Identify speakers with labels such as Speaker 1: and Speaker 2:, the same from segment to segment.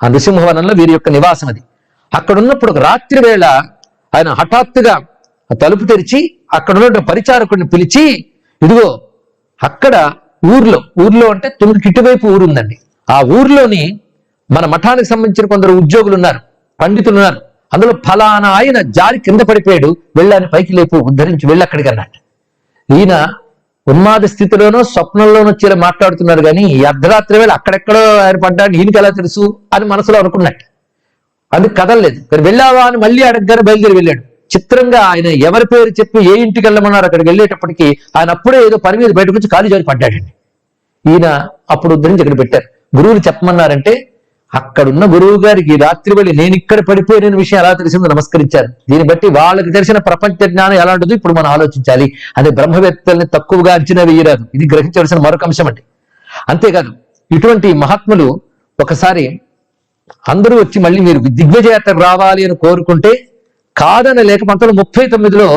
Speaker 1: ఆ నృసింహవనంలో వీరి యొక్క నివాసం అది. అక్కడ ఉన్నప్పుడు ఒక రాత్రి వేళ ఆయన హఠాత్తుగా తలుపు తెరిచి అక్కడ ఉన్న పరిచారకుడిని పిలిచి ఇదిగో అక్కడ ఊర్లో ఊర్లో అంటే తొమ్మిది ఇటువైపు ఊరు ఉందండి. ఆ ఊర్లోని మన మఠానికి సంబంధించిన కొందరు ఉద్యోగులు ఉన్నారు పండితులు ఉన్నారు అందులో ఫలానా ఆయన జారి కింద పడిపోయాడు వెళ్ళాని పైకి లేపు ఉద్ధరించి వెళ్ళి అక్కడికి అన్నట్టు. ఈయన ఉన్మాద స్థితిలోనో స్వప్నంలోనో వచ్చి మాట్లాడుతున్నారు కానీ ఈ అర్ధరాత్రి వేళ అక్కడెక్కడో ఆయన పడ్డాడు. ఈయనకి ఎలా తెలుసు? అని మనసులో అనుకున్నట్టు. అది కదలలేదు. కానీ వెళ్ళావా అని మళ్ళీ అడగగానే బయలుదేరి వెళ్ళాడు. చిత్రంగా ఆయన ఎవరి పేరు చెప్పి ఏ ఇంటికి వెళ్ళమన్నారు? అక్కడికి వెళ్ళేటప్పటికి ఆయన అప్పుడే ఏదో పని మీద బయటకు వచ్చి కాలు జారి పడ్డాడండి. ఈయన అప్పుడు ఉద్ధరించి ఇక్కడ పెట్టారు. గురువులు చెప్పమన్నారంటే అక్కడున్న గురువు గారికి రాత్రి వెళ్ళి నేను ఇక్కడ పడిపోయిన విషయం ఎలా తెలిసిందో నమస్కరించారు. దీన్ని బట్టి వాళ్ళకి తెలిసిన ప్రపంచ జ్ఞానం ఎలాంటిదో ఇప్పుడు మనం ఆలోచించాలి. అదే బ్రహ్మవేత్తల్ని తక్కువగా అంచనా వేయరాదు. ఇది గ్రహించవలసిన మరొక అంశం అండి. అంతేకాదు ఇటువంటి మహాత్ములు ఒకసారి అందరూ వచ్చి మళ్ళీ మీరు దిగ్విజయాత్రకు రావాలి అని కోరుకుంటే కాదని లేక పంతొమ్మిది ముప్పై తొమ్మిదిలో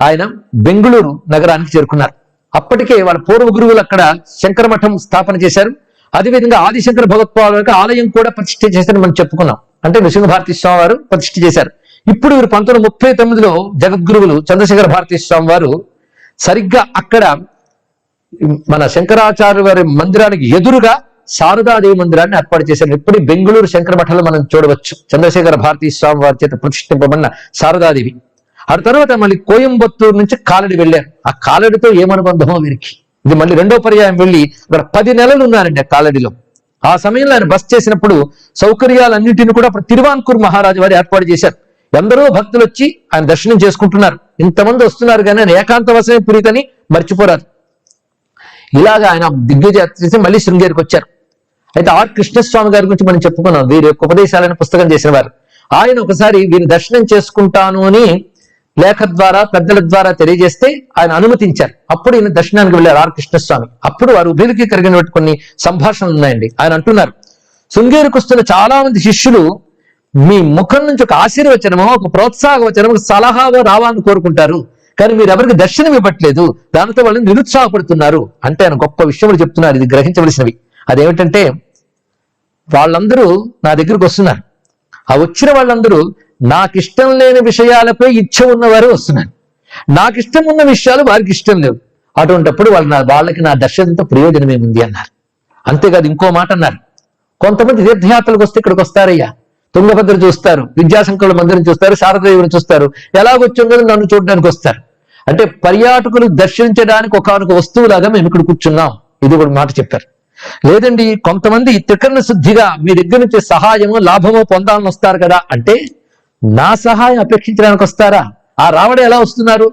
Speaker 1: ఆయన బెంగుళూరు నగరానికి చేరుకున్నారు. అప్పటికే వాళ్ళ పూర్వ గురువులు అక్కడ శంకర మఠం స్థాపన చేశారు. అదేవిధంగా ఆదిశంకర భగవత్పాల యొక్క ఆలయం కూడా ప్రతిష్ఠ చేశారని మనం చెప్పుకున్నాం. అంటే నృసింహ భారతీ స్వామి వారు ప్రతిష్ఠ చేశారు. ఇప్పుడు వీరు పంతొమ్మిది ముప్పై తొమ్మిదిలో జగద్గురువులు చంద్రశేఖర భారతీ స్వామి వారు సరిగ్గా అక్కడ మన శంకరాచార్య వారి మందిరానికి ఎదురుగా శారదాదేవి మందిరాన్ని ఏర్పాటు చేశారు. ఇప్పుడు బెంగళూరు శంకర మఠంలో మనం చూడవచ్చు. చంద్రశేఖర భారతీ స్వామి వారి చేత ప్రతిష్ఠింపబడిన శారదాదేవి. ఆ తర్వాత మళ్ళీ కోయంబత్తూరు నుంచి కాలడి వెళ్ళారు. ఆ కాలడితో ఏమనుబంధమో వీరికి? ఇది మళ్ళీ రెండో పర్యాయం వెళ్ళి అక్కడ పది నెలలు ఉన్నారండి కాలడిలో ఆ సమయంలో ఆయన బస్ చేసినప్పుడు సౌకర్యాలన్నింటిని కూడా అప్పుడు తిరువాన్కూర్ మహారాజు వారు ఏర్పాటు చేశారు. ఎందరో భక్తులు వచ్చి ఆయన దర్శనం చేసుకుంటున్నారు. ఇంతమంది వస్తున్నారు కానీ ఆయన ఏకాంతవశమే పురితని మర్చిపోరాదు ఇలాగ ఆయన దిగ్గజాత్ర చేసి మళ్ళీ శృంగేరికి వచ్చారు. అయితే ఆర్ కృష్ణస్వామి గారి గురించి మనం చెప్పుకున్నాం. వీరి యొక్క ఉపదేశాలైన పుస్తకం చేసిన వారు. ఆయన ఒకసారి వీరిని దర్శనం చేసుకుంటాను అని లేఖ ద్వారా పెద్దల ద్వారా తెలియజేస్తే ఆయన అనుమతించారు. అప్పుడు ఈయన దర్శనానికి వెళ్ళారు ఆర్. కృష్ణస్వామి. అప్పుడు వారు ఉభయలకి కలిగిన కొన్ని సంభాషణలు ఉన్నాయండి. ఆయన అంటున్నారు శృంగేరికి వస్తున్న చాలా మంది శిష్యులు మీ ముఖం నుంచి ఒక ఆశీర్వచనమో ఒక ప్రోత్సాహ వచనమో ఒక సలహావో రావాలని కోరుకుంటారు. కానీ మీరు ఎవరికి దర్శనం ఇవ్వట్లేదు. దానితో వాళ్ళని నిరుత్సాహపడుతున్నారు. అంటే ఆయన గొప్ప విషయములు చెప్తున్నారు. ఇది గ్రహించవలసినవి. అదేమిటంటే వాళ్ళందరూ నా దగ్గరకు వస్తున్నారు. ఆ వచ్చిన వాళ్ళందరూ నాకు ఇష్టం లేని విషయాలపై ఇచ్చ ఉన్నవారు వస్తున్నారు. నాకు ఇష్టం ఉన్న విషయాలు వారికి ఇష్టం లేవు. అటువంటప్పుడు వాళ్ళు నా వాళ్ళకి నా దర్శనంతో ప్రయోజనం ఏముంది అన్నారు. అంతేకాదు ఇంకో మాట అన్నారు. కొంతమంది తీర్థయాత్రలకు వస్తే ఇక్కడికి వస్తారయ్యా. తుంగభద్ర చూస్తారు. విద్యాశంకుల మందిరం చూస్తారు. శారదేవుని చూస్తారు. ఎలాగొచ్చాం నన్ను చూడడానికి వస్తారు. అంటే పర్యాటకులు దర్శించడానికి ఒకనొక వస్తువులాగా మేము ఇక్కడ కూర్చున్నాం. ఇది కూడా మాట చెప్పారు. లేదండి కొంతమంది త్రికరణ శుద్ధిగా మీ దగ్గర నుంచి సహాయము లాభమో పొందాలని వస్తారు కదా అంటే నా సహాయం అపేక్షించడానికి వస్తారా? ఆ రావడం ఎలా వస్తున్నారు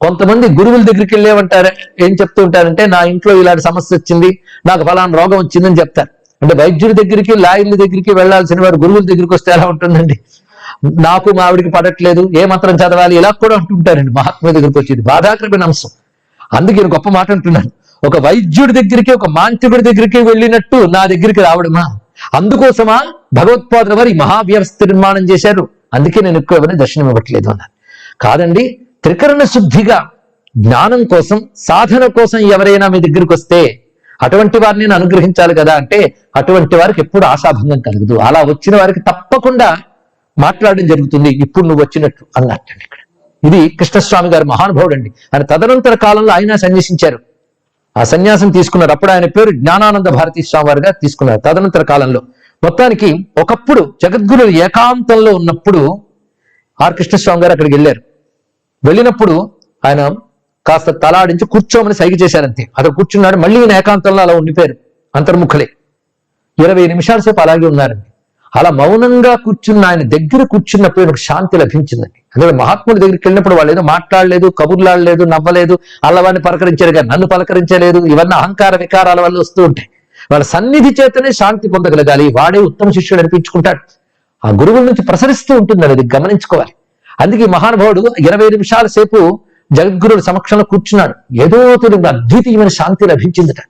Speaker 1: కొంతమంది గురువుల దగ్గరికి వెళ్ళేమంటారు ఏం చెప్తూ ఉంటారంటే నా ఇంట్లో ఇలాంటి సమస్య వచ్చింది నాకు ఫలానా రోగం వచ్చిందని చెప్తారు. అంటే వైద్యుడి దగ్గరికి లాయర్ల దగ్గరికి వెళ్ళాల్సిన వారు గురువుల దగ్గరికి వస్తే ఎలా ఉంటుందండి? నాకు మా ఆవిడికి పడట్లేదు ఏ మంత్రం చదవాలి ఇలా కూడా అంటుంటారండి మహాత్ముల దగ్గరికి వచ్చేది. బాధాకరమైన అంశం. అందుకే నేను గొప్ప మాట అంటున్నాను ఒక వైద్యుడి దగ్గరికి ఒక మాంత్రికుడి దగ్గరికి వెళ్ళినట్టు నా దగ్గరికి రావడమా? అందుకోసమా భగవత్పాదుల వారి మహావ్యవస్థ నిర్మాణం చేశారు. అందుకే నేను ఎక్కువ ఎవరిని దర్శనం ఇవ్వట్లేదు అన్నారు కాదండి త్రికరణ శుద్ధిగా జ్ఞానం కోసం సాధన కోసం ఎవరైనా మీ దగ్గరికి వస్తే అటువంటి వారిని నేను అనుగ్రహించాలి కదా అంటే అటువంటి వారికి ఎప్పుడు ఆశాభంగం కలగదు. అలా వచ్చిన వారికి తప్పకుండా మాట్లాడడం జరుగుతుంది. ఇప్పుడు నువ్వు వచ్చినట్టు అన్నట్టండి ఇక్కడ. ఇది కృష్ణస్వామి గారు మహానుభావుడు అండి. ఆయన తదనంతర కాలంలో ఆయన సన్యసించారు. ఆ సన్యాసం తీసుకున్నారు. అప్పుడు ఆయన పేరు జ్ఞానానంద భారతీ స్వామి వారిగా తీసుకున్నారు తదనంతర కాలంలో. మొత్తానికి ఒకప్పుడు జగద్గురు ఏకాంతంలో ఉన్నప్పుడు ఆర్ కృష్ణస్వామి గారు అక్కడికి వెళ్ళారు. వెళ్ళినప్పుడు ఆయన కాస్త తలాడించి కూర్చోమని సైగ చేశారంతే. అక్కడ కూర్చున్నాడు మళ్ళీ ఈయన ఏకాంతంలో అలా ఉండిపోయారు అంతర్ముఖులే. ఇరవై నిమిషాల సేపు అలాగే ఉన్నారండి. అలా మౌనంగా కూర్చున్న ఆయన దగ్గర కూర్చున్నప్పుడు ఒక శాంతి లభించిందండి. అందుకే మహాత్ముడి దగ్గరికి వెళ్ళినప్పుడు వాళ్ళు ఏదో మాట్లాడలేదు కబుర్లాడలేదు నవ్వలేదు అల్లవాడిని పలకరించారు కానీ నన్ను పలకరించలేదు ఇవన్నీ అహంకార వికారాల వల్ల వస్తూ ఉంటాయి. వాళ్ళ సన్నిధి చేతనే శాంతి పొందగలగాలి. వాడే ఉత్తమ శిష్యుడు అనిపించుకుంటాడు. ఆ గురువుల నుంచి ప్రసరిస్తూ ఉంటుంది అది గమనించుకోవాలి. అందుకే మహానుభావుడు ఇరవై నిమిషాల సేపు జగద్గురుడు సమక్షంలో కూర్చున్నాడు. ఏదో తెలియదు అద్వితీయమైన శాంతి లభించిందట.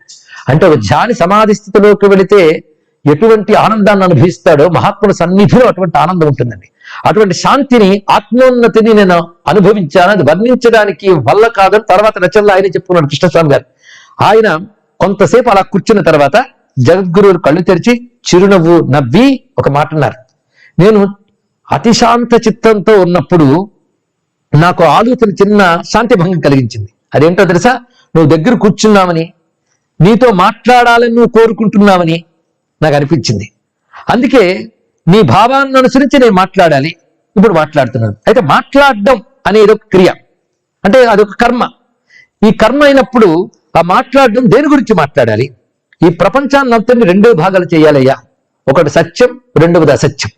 Speaker 1: అంటే ఒక ధ్యాని సమాధి స్థితిలోకి వెళితే ఎటువంటి ఆనందాన్ని అనుభవిస్తాడో మహాత్ముల సన్నిధిలో అటువంటి ఆనందం ఉంటుందండి. అటువంటి శాంతిని ఆత్మోన్నతిని నేను అనుభవించాను అది వర్ణించడానికి వల్ల కాదని తర్వాత రచనలో ఆయన చెప్పుకున్నాడు కృష్ణస్వామి గారు. ఆయన కొంతసేపు అలా కూర్చున్న తర్వాత జగద్గురువు కళ్ళు తెరిచి చిరునవ్వు నవ్వి ఒక మాట అన్నారు. నేను అతిశాంత చిత్తంతో ఉన్నప్పుడు నాకు ఆలోచన చిన్న శాంతి భంగం కలిగించింది. అదేంటో తెలుసా? నువ్వు దగ్గర కూర్చున్నావని నీతో మాట్లాడాలని నువ్వు కోరుకుంటున్నావని నాకు అనిపించింది. అందుకే నీ భావాన్ని అనుసరించి నేను మాట్లాడాలి. ఇప్పుడు మాట్లాడుతున్నాను. అయితే మాట్లాడడం అనేది ఒక క్రియ. అంటే అదొక కర్మ. ఈ కర్మ అయినప్పుడు ఆ మాట్లాడడం దేని గురించి మాట్లాడాలి? ఈ ప్రపంచాన్ని అంతని రెండు భాగాలు చేయాలయ్యా. ఒకటి సత్యం రెండవది అసత్యం.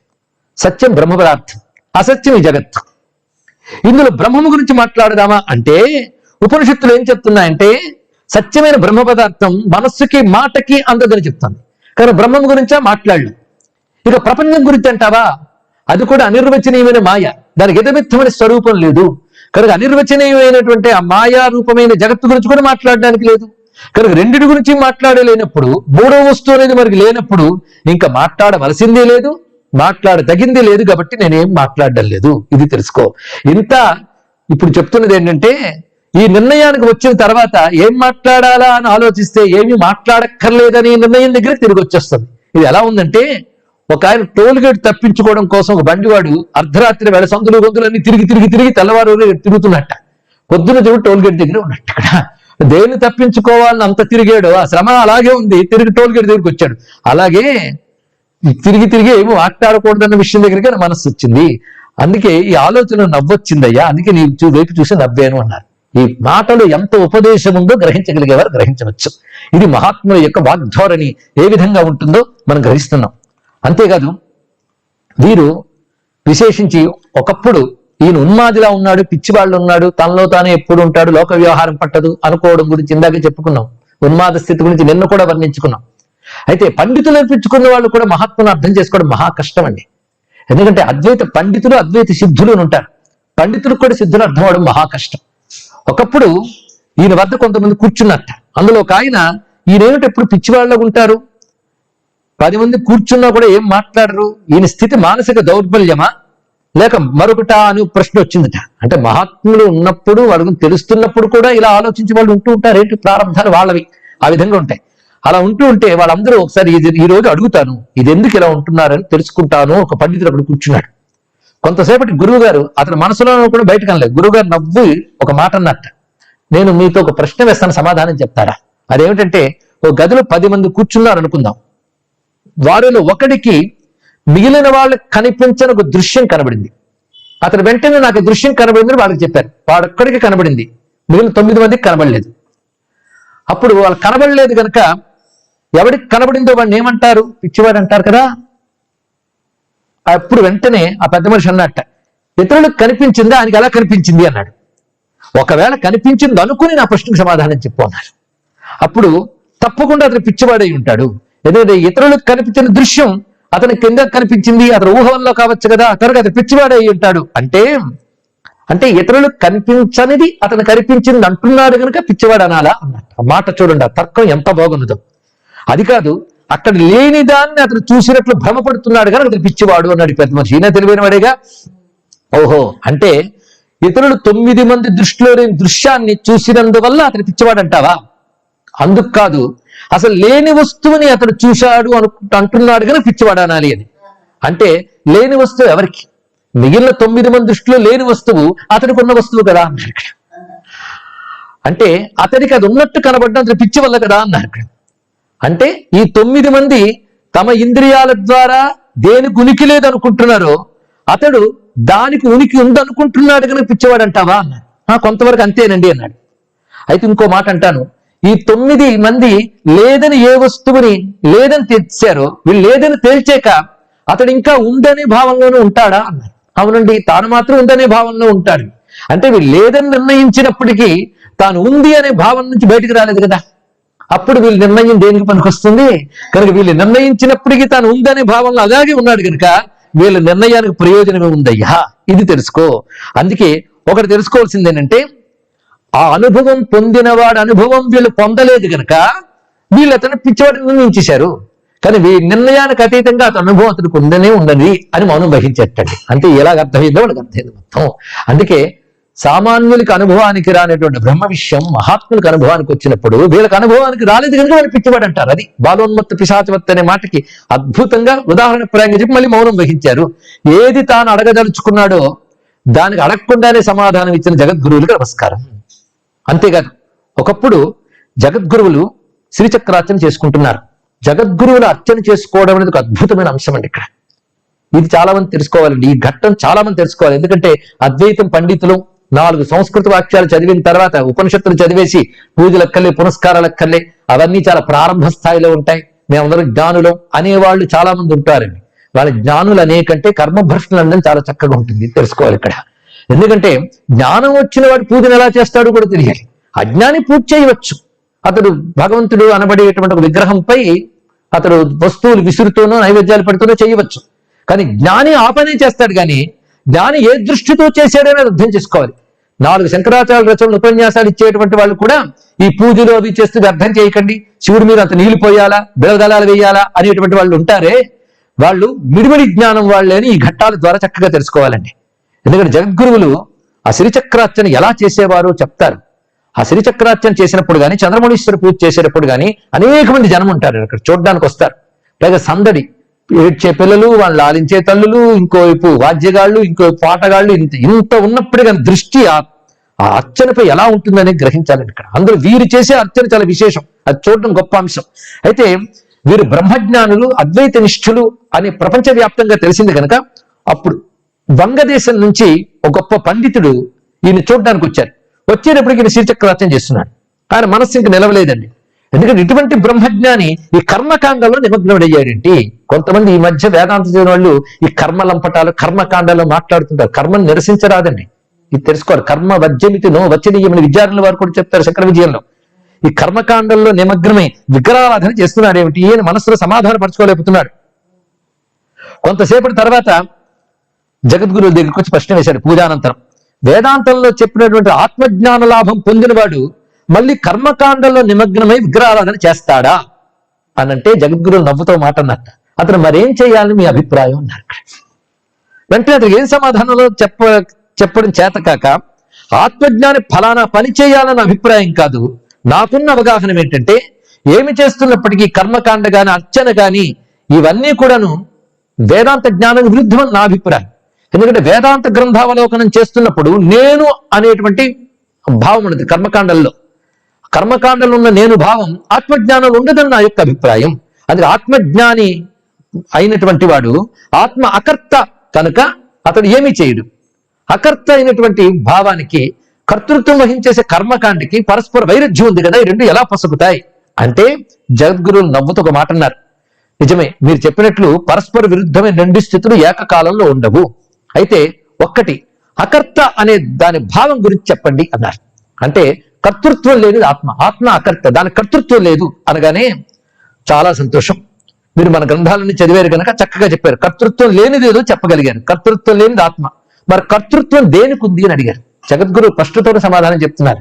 Speaker 1: సత్యం బ్రహ్మ పదార్థం అసత్యం ఈ జగత్తు ఇందులో బ్రహ్మము గురించి మాట్లాడదామా అంటే ఉపనిషత్తులు ఏం చెప్తున్నాయంటే సత్యమైన బ్రహ్మ పదార్థం మనస్సుకి మాటకి అందదని చెప్తుంది. కానీ బ్రహ్మం గురించా మాట్లాడలేదు ఇక ప్రపంచం గురించి అంటావా? అది కూడా అనిర్వచనీయమైన మాయ. దానికి ఎదమిత్తమైన స్వరూపం లేదు. కనుక అనిర్వచనీయమైనటువంటి ఆ మాయా రూపమైన జగత్తు గురించి కూడా మాట్లాడడానికి లేదు. కనుక రెండిటి గురించి మాట్లాడలేనప్పుడు మూడో వస్తువు అనేది మనకి లేనప్పుడు ఇంకా మాట్లాడవలసిందే లేదు మాట్లాడదగింది లేదు కాబట్టి నేనేం మాట్లాడడం లేదు. ఇది తెలుసుకో. ఇంత ఇప్పుడు చెప్తున్నది ఏంటంటే ఈ నిర్ణయానికి వచ్చిన తర్వాత ఏం మాట్లాడాలా అని ఆలోచిస్తే ఏమి మాట్లాడక్కర్లేదని నిర్ణయం దగ్గర తిరిగి వచ్చేస్తుంది. ఇది ఎలా ఉందంటే ఒక ఆయన టోల్ గేట్ తప్పించుకోవడం కోసం ఒక బండివాడు అర్ధరాత్రి వేళ సందులు గొంతులన్నీ తిరిగి తిరిగి తిరిగి తెల్లవారు తిరుగుతున్నట్ట. పొద్దున చూడు టోల్ గేట్ దగ్గర ఉన్నట్టు అక్కడ. దేన్ని తప్పించుకోవాలని అంత తిరిగాడు ఆ శ్రమ అలాగే ఉంది తిరిగి టోల్ గేట్ దగ్గరికి వచ్చాడు. అలాగే తిరిగి తిరిగి ఏమో మాట్లాడకూడదన్న విషయం దగ్గరికి నా వచ్చింది. అందుకే ఈ ఆలోచన నవ్వొచ్చిందయ్యా అందుకే నీ వైపు చూసి నవ్వాను అన్నారు. ఈ మాటలు ఎంత ఉపదేశం ఉందో గ్రహించగలిగేవారు గ్రహించవచ్చు. ఇది మహాత్ముల యొక్క వాగ్ధోరణి. ఏ విధంగా ఉంటుందో మనం గ్రహిస్తున్నాం. అంతేకాదు వీరు విశేషించి ఒకప్పుడు ఈయన ఉన్మాదిలా ఉన్నాడు పిచ్చివాళ్ళు ఉన్నాడు తనలో తానే ఎప్పుడు ఉంటాడు లోక వ్యవహారం పట్టదు అనుకోవడం గురించి ఇందాక చెప్పుకున్నాం. ఉన్మాద స్థితి గురించి నిన్న కూడా వర్ణించుకున్నాం. అయితే పండితులు అనిపించుకున్న వాళ్ళు కూడా మహాత్మును అర్థం చేసుకోవడం మహా కష్టం అండి ఎందుకంటే అద్వైత పండితులు అద్వైత సిద్ధులు అని ఉంటారు. పండితులకు కూడా సిద్ధులు అర్థం అవడం మహా కష్టం. ఒకప్పుడు ఈయన వద్ద కొంతమంది కూర్చున్నట్ట. అందులో ఒక ఆయన ఈయనేమిటి ఎప్పుడు పిచ్చివాళ్ళగా ఉంటారు? పది మంది కూర్చున్నా కూడా ఏం మాట్లాడరు? ఈయన స్థితి మానసిక దౌర్బల్యమా? లేక మరొకట అని ప్రశ్న వచ్చిందట. అంటే మహాత్ములు ఉన్నప్పుడు వాళ్ళకు తెలుస్తున్నప్పుడు కూడా ఇలా ఆలోచించి వాళ్ళు ఉంటూ ఉంటారు. ఏంటి ప్రారంభాలు వాళ్ళవి? ఆ విధంగా ఉంటాయి. అలా ఉంటూ ఉంటే వాళ్ళందరూ ఒకసారి ఇది ఈ రోజు అడుగుతాను ఇది ఎందుకు ఇలా ఉంటున్నారని తెలుసుకుంటాను? ఒక పండితుడు అక్కడ కూర్చున్నాడు. కొంతసేపటి గురువు గారు అతని మనసులో కూడా బయటకు అనలేదు గురువు గారు నవ్వు ఒక మాట అన్నట్ట. నేను మీతో ఒక ప్రశ్న వేస్తాను సమాధానం చెప్తారా? అదేమిటంటే ఓ గదిలో పది మంది కూర్చున్నారు అనుకుందాం వారిలో ఒకడికి మిగిలిన వాళ్ళకి కనిపించని ఒక దృశ్యం కనబడింది. అతను వెంటనే నాకు దృశ్యం కనబడిందని వాళ్ళకి చెప్పారు. వాడొక్కడికి కనబడింది. మిగిలిన తొమ్మిది మందికి కనబడలేదు. అప్పుడు వాళ్ళు కనబడలేదు కనుక ఎవడికి కనబడిందో వాడిని ఏమంటారు? పిచ్చివాడు అంటారు కదా. అప్పుడు వెంటనే ఆ పెద్ద మనిషి అన్నట్ట ఇతరులకు కనిపించిందా? ఆయనకి ఎలా కనిపించింది? అన్నాడు. ఒకవేళ కనిపించింది అనుకుని నా ప్రశ్నకు సమాధానం చెప్పు అన్నారు అప్పుడు తప్పకుండా అతను పిచ్చివాడై ఉంటాడు. ఎందుకంటే ఇతరులకు కనిపించిన దృశ్యం అతని కింద కనిపించింది అతని ఊహంలో కావచ్చు కదా కనుక అతను పిచ్చివాడై ఉంటాడు. అంటే అంటే ఇతరులకు కనిపించనిది అతను కనిపించింది అంటున్నాడు కనుక పిచ్చివాడు అనాలా? అన్నట్టు. మాట చూడండి ఆ తర్కం ఎంత బాగున్నదో అది కాదు అక్కడ లేని దాన్ని అతను చూసినట్లు భ్రమపడుతున్నాడు కనుక అతను పిచ్చివాడు అన్నాడు పెద్ద మనిషి. ఈయన తెలివైన వాడేగా? ఓహో అంటే ఇతరులు తొమ్మిది మంది దృష్టిలో లేని దృశ్యాన్ని చూసినందువల్ల అతను పిచ్చివాడు అంటావా అందుకు కాదు అసలు లేని వస్తువుని అతను చూశాడు అను అంటున్నాడు కనుక పిచ్చివాడు అనాలి అని. అంటే లేని వస్తువు ఎవరికి? మిగిలిన తొమ్మిది మంది దృష్టిలో లేని వస్తువు అతడికి ఉన్న వస్తువు కదా అన్నారు ఇక్కడ. అంటే అతడికి అది ఉన్నట్టు కనబడడం అతని పిచ్చి వల్ల కదా అన్నారు ఇక్కడ. అంటే ఈ తొమ్మిది మంది తమ ఇంద్రియాల ద్వారా దేనికి ఉనికి లేదనుకుంటున్నారో అతడు దానికి ఉనికి ఉందనుకుంటున్నాడు కనుక పిచ్చివాడు అంటావా అన్నాడు. "ఆ, కొంతవరకు అంతేనండి అన్నాడు. అయితే ఇంకో మాట అంటాను. ఈ తొమ్మిది మంది లేదని ఏ వస్తువుని లేదని తెచ్చారో వీళ్ళు లేదని తేల్చాక అతడు ఇంకా ఉందనే భావంలోనే ఉంటాడా అన్నారు. అవునండి తాను మాత్రం ఉందనే భావంలో ఉంటాడు. అంటే వీళ్ళు లేదని నిర్ణయించినప్పటికీ తాను ఉంది అనే భావం నుంచి బయటికి రాలేదు కదా. అప్పుడు వీళ్ళ నిర్ణయం దేనికి పనికొస్తుంది? కనుక వీళ్ళు నిర్ణయించినప్పటికీ తాను ఉందనే భావంలో అలాగే ఉన్నాడు కనుక వీళ్ళ నిర్ణయానికి ప్రయోజనమే ఉందయ్యా. ఇది తెలుసుకో. అందుకే ఒకటి తెలుసుకోవాల్సింది ఏంటంటే ఆ అనుభవం పొందినవాడు అనుభవం వీళ్ళు పొందలేదు గనక వీళ్ళు అతను పిచ్చివాడిని నిర్ణయించేశారు కానీ వీ నిర్ణయానికి అతీతంగా అతను అనుభవం అతనికి ఉందనే ఉండదు అని మౌనం వహించేటండి. అంటే ఎలాగ అర్థమైందో వాళ్ళకి అర్థమైంది మొత్తం. అందుకే సామాన్యులకి అనుభవానికి రానటువంటి బ్రహ్మ విషయం మహాత్ములకు అనుభవానికి వచ్చినప్పుడు వీళ్ళకి అనుభవానికి రాలేదు కనుక వాళ్ళు పిచ్చివాడు అంటారు. అది బాలోన్మత్త పిశాచవత్ అనే మాటకి అద్భుతంగా ఉదాహరణ ప్రాయంగా చెప్పి మళ్ళీ మౌనం వహించారు. ఏది తాను అడగదలుచుకున్నాడో దానికి అడగకుండానే సమాధానం ఇచ్చిన జగద్గురువులకు నమస్కారం. అంతేకాదు ఒకప్పుడు జగద్గురువులు శ్రీచక్రార్చన చేసుకుంటున్నారు. జగద్గురువుల అర్చన చేసుకోవడం అనేది ఒక అద్భుతమైన అంశం అండి ఇక్కడ. ఇది చాలా మంది తెలుసుకోవాలండి. ఈ ఘట్టం చాలా మంది తెలుసుకోవాలి. ఎందుకంటే అద్వైతం పండితులు నాలుగు సంస్కృత వాక్యాలు చదివిన తర్వాత ఉపనిషత్తులు చదివేసి పూజలక్కర్లే పునస్కారాలక్కర్లే అవన్నీ చాలా ప్రారంభ స్థాయిలో ఉంటాయి. మేమందరం జ్ఞానులం అనేవాళ్ళు చాలా మంది ఉంటారండి. వాళ్ళ జ్ఞానులు అనేకంటే కర్మభ్రష్టులు అనడం చాలా చక్కగా ఉంటుంది. తెలుసుకోవాలి ఇక్కడ. ఎందుకంటే జ్ఞానం వచ్చిన వాడు పూజను ఎలా చేస్తాడో కూడా తెలియాలి. అజ్ఞాని పూజ చేయవచ్చు. అతడు భగవంతుడు అనబడేటువంటి ఒక విగ్రహంపై అతడు వస్తువులు విసురుతూనో నైవేద్యాలు పెడుతూనో చేయవచ్చు. కానీ జ్ఞాని ఆ పనే చేస్తాడు కానీ జ్ఞాని ఏ దృష్టితో చేశాడని అర్థం చేసుకోవాలి. నాలుగు శంకరాచార్య రచనలు ఉపన్యాసాలు ఇచ్చేటువంటి వాళ్ళు కూడా ఈ పూజలు అవి చేస్తూ అర్థం చేయకండి. శివుడి మీద అంత నీళ్ళు పోయాలా బిడదలాలు వేయాలా అనేటువంటి వాళ్ళు ఉంటారే. వాళ్ళు మిడిమిడి జ్ఞానం వాళ్ళే అని ఈ ఘట్టాల ద్వారా చక్కగా తెలుసుకోవాలండి. ఎందుకంటే జగద్గురువులు ఆ శ్రీచక్రార్చన ఎలా చేసేవారో చెప్తారు. ఆ శ్రీచక్రార్చన చేసినప్పుడు కానీ చంద్రమణీశ్వర పూజ చేసేటప్పుడు కానీ అనేక మంది జనం ఉంటారు అక్కడ చూడడానికి వస్తారు. పైగా సందడి ఏడ్చే పిల్లలు వాళ్ళు ఆలించే తల్లులు ఇంకోవైపు వాద్యగాళ్ళు ఇంకోవైపు పాటగాళ్ళు ఇంత ఇంత ఉన్నప్పుడు కానీ దృష్టి ఆ ఆ అర్చనపై ఎలా ఉంటుందని గ్రహించాలండి ఇక్కడ. అందరూ వీరు చేసే అర్చన చాలా విశేషం. అది చూడడం గొప్ప అంశం. అయితే వీరు బ్రహ్మజ్ఞానులు అద్వైత నిష్ఠులు అని ప్రపంచవ్యాప్తంగా తెలిసింది కనుక అప్పుడు వంగదేశం నుంచి ఒక గొప్ప పండితుడు ఈయన చూడడానికి వచ్చారు. వచ్చేటప్పటికి ఈయన శ్రీచక్రార్చన చేస్తున్నాడు. ఆయన మనస్సు ఇంక నిలవలేదండి. ఎందుకంటే ఇటువంటి బ్రహ్మజ్ఞాని ఈ కర్మకాండంలో నిమగ్నమయ్యాడేంటి కొంతమంది ఈ మధ్య వేదాంత చదివిన వాళ్ళు ఈ కర్మ లంపటాలు కర్మకాండాలు మాట్లాడుతుంటారు. కర్మను నిరసించరాదండి. ఇది తెలుసుకోవాలి. కర్మ వజ్యమితి నో వచ్చనీయమని విద్యార్థుల వారు కూడా చెప్తారు శంకర విజయంలో. ఈ కర్మకాండంలో నిమగ్నమై విగ్రహారాధన చేస్తున్నాడు ఏమిటి? ఈయన మనసులో సమాధాన పరచుకోలేకపోతున్నాడు కొంతసేపటి తర్వాత జగద్గురువు దగ్గరికి వచ్చి ప్రశ్న వేశాడు పూజానంతరం. వేదాంతంలో చెప్పినటువంటి ఆత్మజ్ఞాన లాభం పొందినవాడు మళ్ళీ కర్మకాండంలో నిమగ్నమై విగ్రహారాధన చేస్తాడా? అనంటే జగద్గురువు నవ్వుతో మాట అన్నట్ట అతను మరేం చేయాలని మీ అభిప్రాయం అన్నారు వెంటనే అతను ఏం సమాధానంలో చెప్ప చెప్పడం చేతకాక ఆత్మజ్ఞాని ఫలానా పని చేయాలన్న అభిప్రాయం కాదు. నాకున్న అవగాహన ఏంటంటే ఏమి చేస్తున్నప్పటికీ కర్మకాండ గాని అర్చన గాని ఇవన్నీ కూడాను వేదాంత జ్ఞానం విరుద్ధమని నా అభిప్రాయం. ఎందుకంటే వేదాంత గ్రంథావలోకనం చేస్తున్నప్పుడు నేను అనేటువంటి భావం ఉన్నది కర్మకాండంలో కర్మకాండంలో ఉన్న నేను భావం ఆత్మజ్ఞానంలో ఉండదని నా యొక్క అభిప్రాయం. అందుకే ఆత్మజ్ఞాని అయినటువంటి వాడు ఆత్మ అకర్త కనుక అతడు ఏమీ చేయడు. అకర్త అయినటువంటి భావానికి కర్తృత్వం వహించేసే కర్మకాండకి పరస్పర వైరుధ్యం ఉంది కదా ఈ రెండు ఎలా పసుకుతాయి అంటే జగద్గురువులు నవ్వుతూ ఒక మాట అన్నారు. నిజమే మీరు చెప్పినట్లు పరస్పర విరుద్ధమైన రెండు స్థితులు ఏకకాలంలో ఉండవు. అయితే ఒక్కటి అకర్త అనే దాని భావం గురించి చెప్పండి అన్నారు. అంటే కర్తృత్వం లేనిది ఆత్మ ఆత్మ అకర్త దాని కర్తృత్వం లేదు అనగానే చాలా సంతోషం. మీరు మన గ్రంథాలన్నీ చదివారు కనుక చక్కగా చెప్పారు. కర్తృత్వం లేనిది ఏదో చెప్పగలిగారు. కర్తృత్వం లేనిది ఆత్మ. మరి కర్తృత్వం దేనికి ఉంది అని అడిగారు. జగద్గురు స్పష్టతోటి సమాధానం చెప్తున్నారు.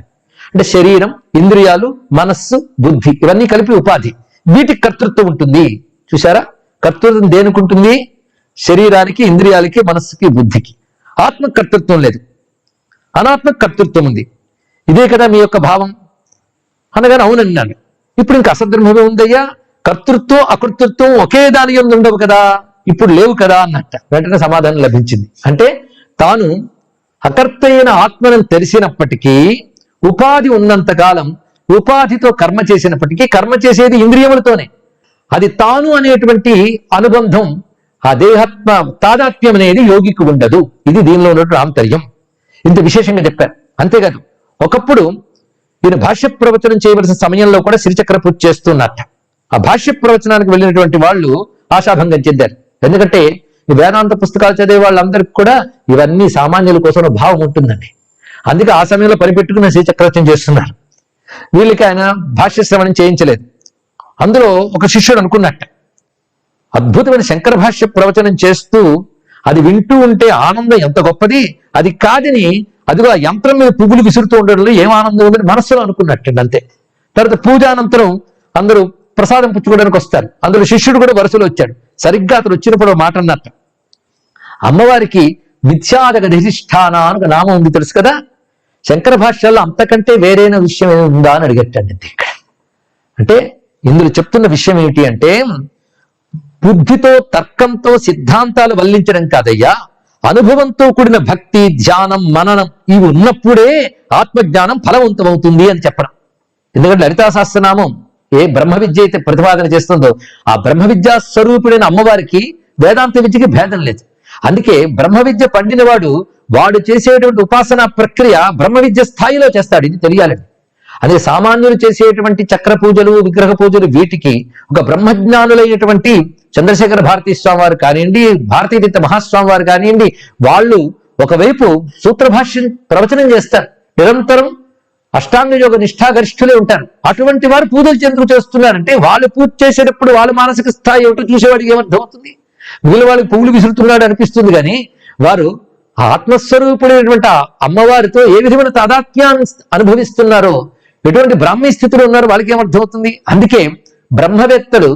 Speaker 1: అంటే శరీరం ఇంద్రియాలు మనస్సు బుద్ధి ఇవన్నీ కలిపి ఉపాధి. వీటికి కర్తృత్వం ఉంటుంది. చూసారా కర్తృత్వం దేనికి ఉంటుంది? శరీరానికి ఇంద్రియాలకి మనస్సుకి బుద్ధికి. ఆత్మ కర్తృత్వం లేదు. అనాత్మ కర్తృత్వం ఉంది. ఇదే కదా మీ యొక్క భావం. అనగానే అవునన్నాను ఇప్పుడు ఇంకా అసద్బ్రహ్మమే ఉందయ్యా? కర్తృత్వం అకర్తృత్వం ఒకే దాని ఉండవు కదా. ఇప్పుడు లేవు కదా అన్నట్ట. వెంటనే సమాధానం లభించింది. అంటే తాను అకర్తైన ఆత్మను తెలిసినప్పటికీ ఉపాధి ఉన్నంత కాలం ఉపాధితో కర్మ చేసినప్పటికీ కర్మ చేసేది ఇంద్రియములతోనే. అది తాను అనేటువంటి అనుబంధం ఆ దేహాత్మ తాదాత్మ్యం అనేది యోగికి ఉండదు. ఇది దీనిలో ఉన్నటువంటి ఆంతర్యం. ఇంత విశేషంగా చెప్పారు. అంతేకాదు ఒకప్పుడు ఈయన భాష్య ప్రవచనం చేయవలసిన సమయంలో కూడా శ్రీచక్ర పూజ చేస్తున్నట్ట. ఆ భాష్య ప్రవచనానికి వెళ్ళినటువంటి వాళ్ళు ఆశాభంగం చెందారు. ఎందుకంటే ఈ వేదాంత పుస్తకాలు చదివే వాళ్ళందరికీ కూడా ఇవన్నీ సామాన్యుల కోసం భావం ఉంటుందండి. అందుకే ఆ సమయంలో పరిపెట్టుకుని శ్రీచక్రవచనం చేస్తున్నారు? వీళ్ళకి ఆయన భాష్య శ్రవణం చేయించలేదు. అందులో ఒక శిష్యుడు అనుకున్నట్ట. అద్భుతమైన శంకర భాష్య ప్రవచనం చేస్తూ అది వింటూ ఉంటే ఆనందం ఎంత గొప్పది? అది కాదని అదిగో ఆ యంత్రం మీద పువ్వులు విసురుతూ ఉండడంలో ఏం ఆనందం ఉందని మనస్సులో అనుకున్నట్టండి అంతే. తర్వాత పూజానంతరం అందరూ ప్రసాదం పుచ్చుకోవడానికి వస్తారు. అందులో శిష్యుడు కూడా వరుసలో వచ్చాడు. సరిగ్గా అతను వచ్చినప్పుడు మాట అన్నట్ట. అమ్మవారికి మిథ్యాజగధిష్ఠాన అని ఒక నామం ఉంది తెలుసు కదా? శంకర భాష్యాల్లో అంతకంటే వేరైన విషయం ఏమి ఉందా అని అడిగట్టండి ఇక్కడ. అంటే ఇందులో చెప్తున్న విషయం ఏమిటి అంటే బుద్ధితో తర్కంతో సిద్ధాంతాలు వల్లించడం కాదయ్యా. అనుభవంతో కూడిన భక్తి ధ్యానం మననం ఇవి ఉన్నప్పుడే ఆత్మజ్ఞానం ఫలవంతమవుతుంది అని చెప్పడం. ఎందుకంటే లలితా సహస్రనామం ఏ బ్రహ్మ విద్య అయితే ప్రతిపాదన చేస్తుందో ఆ బ్రహ్మ విద్యా స్వరూపుడైన అమ్మవారికి వేదాంత విద్యకి భేదం లేదు. అందుకే బ్రహ్మ విద్య పండినవాడు వాడు చేసేటువంటి ఉపాసనా ప్రక్రియ బ్రహ్మ విద్య స్థాయిలో చేస్తాడు ఇది తెలియాలండి. అదే సామాన్యులు చేసేటువంటి చక్ర పూజలు విగ్రహ పూజలు వీటికి ఒక బ్రహ్మజ్ఞానులైనటువంటి చంద్రశేఖర భారతీ స్వామి వారు కానివ్వండి భారతీతీర్థ మహాస్వామి వారు కానివ్వండి వాళ్ళు ఒకవైపు సూత్రభాష్యం ప్రవచనం చేస్తారు. నిరంతరం అష్టాంగ యోగ నిష్ఠాగరిష్ఠులే ఉంటారు. అటువంటి వారు పూజలు చెందుకు చేస్తున్నారంటే వాళ్ళు పూజ చేసేటప్పుడు వాళ్ళ మానసిక స్థాయి ఏమిటో చూసేవాడికి ఏమర్థమవుతుంది? మిగిలిన వాళ్ళకి పువ్వులు విసురుతున్నాడు అనిపిస్తుంది కానీ వారు ఆత్మస్వరూపుడైనటువంటి అమ్మవారితో ఏ విధమైన తాదాత్మ్యాన్ని అనుభవిస్తున్నారో ఎటువంటి బ్రాహ్మీ స్థితిలో ఉన్నారో వాళ్ళకి ఏమర్థమవుతుంది? అందుకే బ్రహ్మవేత్తలు